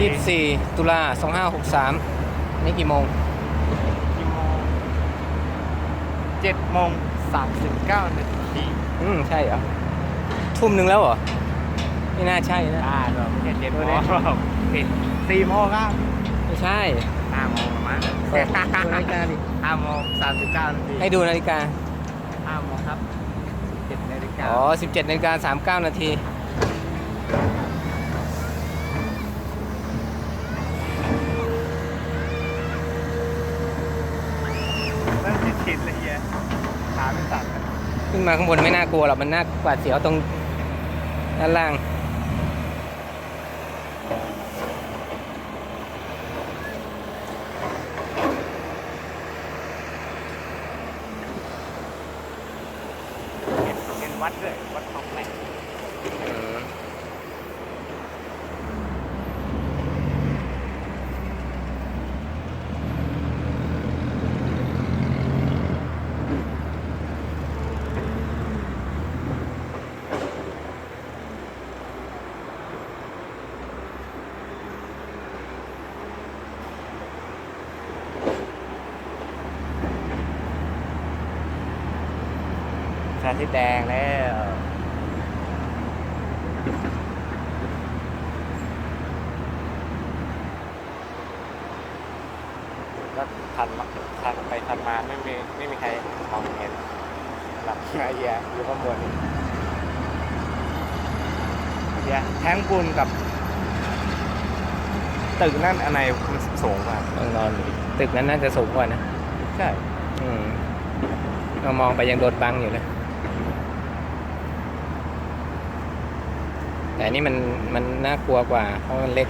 ยี่สิบสี่ตุลาสองห้าหกสามนี่กี่โมงกี่โมงเจ็ดโมงสามสิบเก้านาทีอืมใช่เหรอ ทุ่มหนึ่งแล้วเหรอ ไม่น่าใช่นะ อ่าเราไม่ใช่เจ็ดโมดูงดิหรอกปิดสี่โมงครับไม่ใช่ห้าโมงประมาณเปิดดูนาฬิกาดิห้าโมงสามสิบเก้านาทีให้ดูนาฬิกาห้าโมงครับเจ็ดนาฬิกาอ๋อสิบเจ็ดนาฬิกาสามเก้านาที เริ่มจะ ชินเลยเฮียขาเป็นสั่นแล้วขึ้นมาข้างบนไม่น่ากลัวหรอกมันน่ากวาดเสียวตรงด้านล่างเห็นเห็นวัดด้วยวัดทองแหลกอืมชาทิศแดงแล้วก็ทันมาทันไปทันมาไม่มีไม่มีใครมองเห็นหลับไอ้เหี้ยอยู่ข้างบนเหี้ยแท้งปูนกับตึกนั่นอันไหนมันสูงกว่าต้องนอนอยู่ดิตึกนั้นน่าจะสูงกว่านะ ใช่ อืมเรามองไปยังโดนบังอยู่เล แต่นี่มันมันน่ากลัวกว่า เพราะมันเล็ก